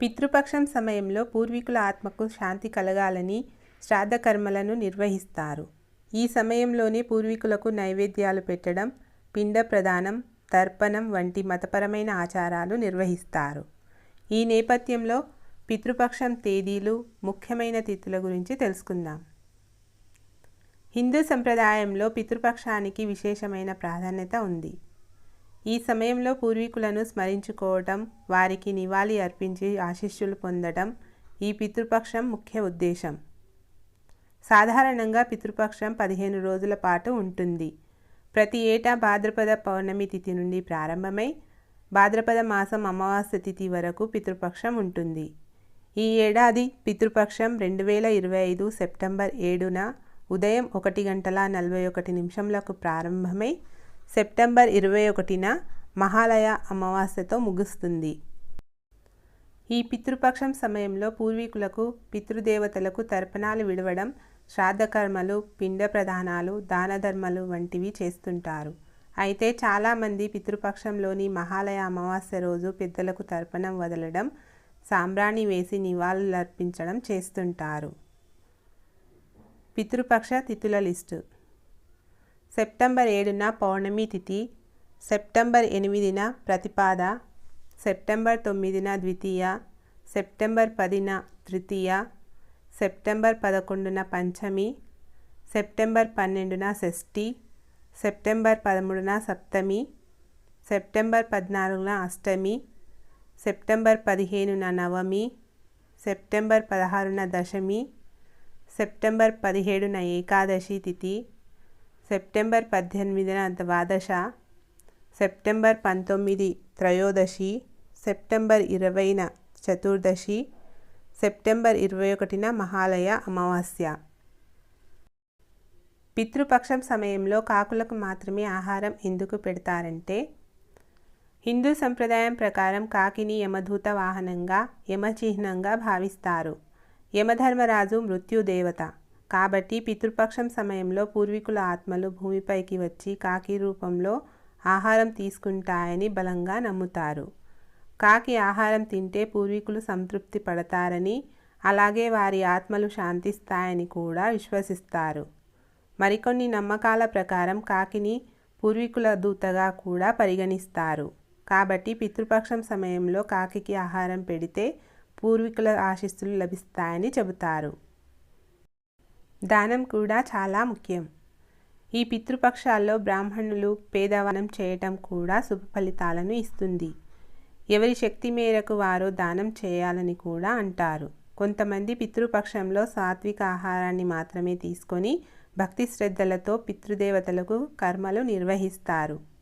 పితృపక్షం సమయంలో పూర్వీకుల ఆత్మకు శాంతి కలగాలని శ్రాద్ధకర్మలను నిర్వహిస్తారు. ఈ సమయంలోనే పూర్వీకులకు నైవేద్యాలు పెట్టడం పిండ ప్రదానం తర్పణం వంటి మతపరమైన ఆచారాలు నిర్వహిస్తారు. ఈ నేపథ్యంలో పితృపక్షం తేదీలు ముఖ్యమైన తిథుల గురించి తెలుసుకుందాం. హిందూ సంప్రదాయంలో పితృపక్షానికి విశేషమైన ప్రాధాన్యత ఉంది. ఈ సమయంలో పూర్వీకులను స్మరించుకోవటం వారికి నివాళి అర్పించి ఆశీస్సులు పొందటం ఈ పితృపక్షం ముఖ్య ఉద్దేశం. సాధారణంగా పితృపక్షం పదిహేను రోజుల పాటు ఉంటుంది. ప్రతి ఏటా భాద్రపద పౌర్ణమి తిథి నుండి ప్రారంభమై భాద్రపద మాసం అమావాస్య తిథి వరకు పితృపక్షం ఉంటుంది. ఈ ఏడాది పితృపక్షం రెండు వేల ఇరవై ఐదు సెప్టెంబర్ ఏడున ఉదయం ఒకటి గంటల నలభై ఒకటి నిమిషంలకు ప్రారంభమై సెప్టెంబర్ ఇరవై ఒకటిన మహాలయ అమావాస్యతో ముగుస్తుంది. ఈ పితృపక్షం సమయంలో పూర్వీకులకు పితృదేవతలకు తర్పణాలు విడవడం శ్రాద్ధకర్మలు పిండ ప్రదానాలు దానధర్మలు వంటివి చేస్తుంటారు. అయితే చాలామంది పితృపక్షంలోని మహాలయ అమావాస్య రోజు పెద్దలకు తర్పణం వదలడం సాంబ్రాణి వేసి నివాళులర్పించడం చేస్తుంటారు. పితృపక్ష తిథుల లిస్టు. సెప్టెంబర్ ఏడున పౌర్ణమి తిథి సెప్టెంబర్ ఎనిమిదిన ప్రతిపాద సెప్టెంబర్ తొమ్మిదిన ద్వితీయ సెప్టెంబర్ పదిన తృతీయ సెప్టెంబర్ పదకొండున పంచమి సెప్టెంబర్ పన్నెండున షష్ఠి సెప్టెంబర్ పదమూడున సప్తమి సెప్టెంబర్ పద్నాలుగున అష్టమి సెప్టెంబర్ పదిహేనున నవమి సెప్టెంబర్ పదహారున దశమి సెప్టెంబర్ పదిహేడున ఏకాదశి తిథి సెప్టెంబర్ పద్దెనిమిదిన ద్వాదశ సెప్టెంబర్ పంతొమ్మిది త్రయోదశి సెప్టెంబర్ ఇరవైన చతుర్దశి సెప్టెంబర్ ఇరవై ఒకటిన మహాలయ అమావాస్య. పితృపక్షం సమయంలో కాకులకు మాత్రమే ఆహారం ఎందుకు పెడతారంటే హిందూ సంప్రదాయం ప్రకారం కాకిని యమధూత వాహనంగా యమచిహ్నంగా భావిస్తారు. యమధర్మరాజు మృత్యుదేవత. కాబట్టి పితృపక్షం సమయంలో పూర్వీకుల ఆత్మలు భూమిపైకి వచ్చి కాకి రూపంలో ఆహారం తీసుకుంటాయని బలంగా నమ్ముతారు. కాకి ఆహారం తింటే పూర్వీకులు సంతృప్తి పడతారని అలాగే వారి ఆత్మలు శాంతిస్తాయని కూడా విశ్వసిస్తారు. మరికొన్ని నమ్మకాల ప్రకారం కాకిని పూర్వీకుల దూతగా కూడా పరిగణిస్తారు. కాబట్టి పితృపక్షం సమయంలో కాకి ఆహారం పెడితే పూర్వీకుల ఆశీస్సులు లభిస్తాయని చెబుతారు. దానం కూడా చాలా ముఖ్యం. ఈ పితృపక్షాల్లో బ్రాహ్మణులు పేదవనం చేయటం కూడా శుభ ఫలితాలను ఇస్తుంది. ఎవరి శక్తి మేరకు వారు దానం చేయాలని కూడా అంటారు. కొంతమంది పితృపక్షంలో సాత్విక ఆహారాన్ని మాత్రమే తీసుకొని భక్తి శ్రద్ధలతో పితృదేవతలకు కర్మలు నిర్వహిస్తారు.